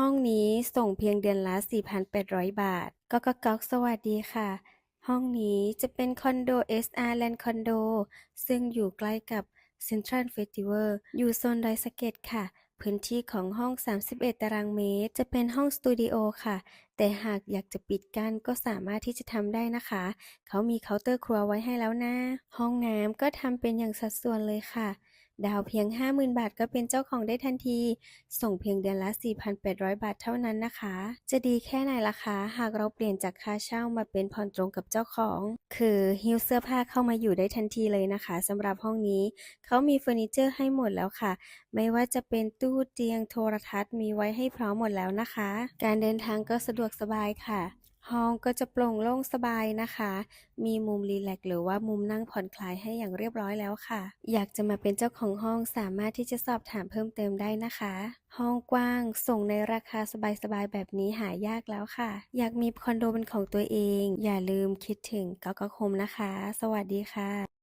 ห้องนี้ส่งเพียงเดือนละ 4,800 บาทก๊อกก๊อกก๊อกสวัสดีค่ะ ห้องนี้จะเป็นคอนโด SR Land Condo ซึ่งอยู่ใกล้กับ Central Festival อยู่โซนดอยสะเก็ดค่ะ พื้นที่ของห้อง 31 ตารางเมตร จะเป็นห้องสตูดิโอค่ะ แต่หากอยากจะปิดกั้นก็สามารถที่จะทำได้นะคะ เขามีเคาน์เตอร์ครัวไว้ให้แล้วนะ ห้องน้ำก็ทำเป็นอย่างสัดส่วนเลยค่ะ ดาวเพียง 50,000 บาทก็เป็นเจ้าของได้ทันที ส่งเพียงเดือนละ 4,800 บาทเท่านั้นนะคะ จะดีแค่ไหนล่ะคะ หากเราเปลี่ยนจากค่าเช่ามาเป็นผ่อนตรงกับเจ้าของ คือหิ้วเสื้อผ้าเข้ามาอยู่ได้ทันทีเลยนะคะสำหรับห้องนี้ เขามีเฟอร์นิเจอร์ให้หมดแล้วค่ะ ไม่ว่าจะเป็นตู้เตียงโทรทัศน์มีไว้ให้พร้อมหมดแล้วนะคะ การเดินทางก็สะดวกสบายค่ะ ห้องก็จะโปร่งโล่งสบายนะคะ มีมุมรีแลกซ์หรือว่ามุมนั่งผ่อนคลายให้อย่างเรียบร้อยแล้วค่ะ อยากจะมาเป็นเจ้าของห้องสามารถที่จะสอบถามเพิ่มเติมได้นะคะ ห้องกว้างส่งในราคาสบายๆแบบนี้หายากแล้วค่ะ อยากมีคอนโดเป็นของตัวเอง อย่าลืมคิดถึงก็ก็คมนะคะ สวัสดีค่ะ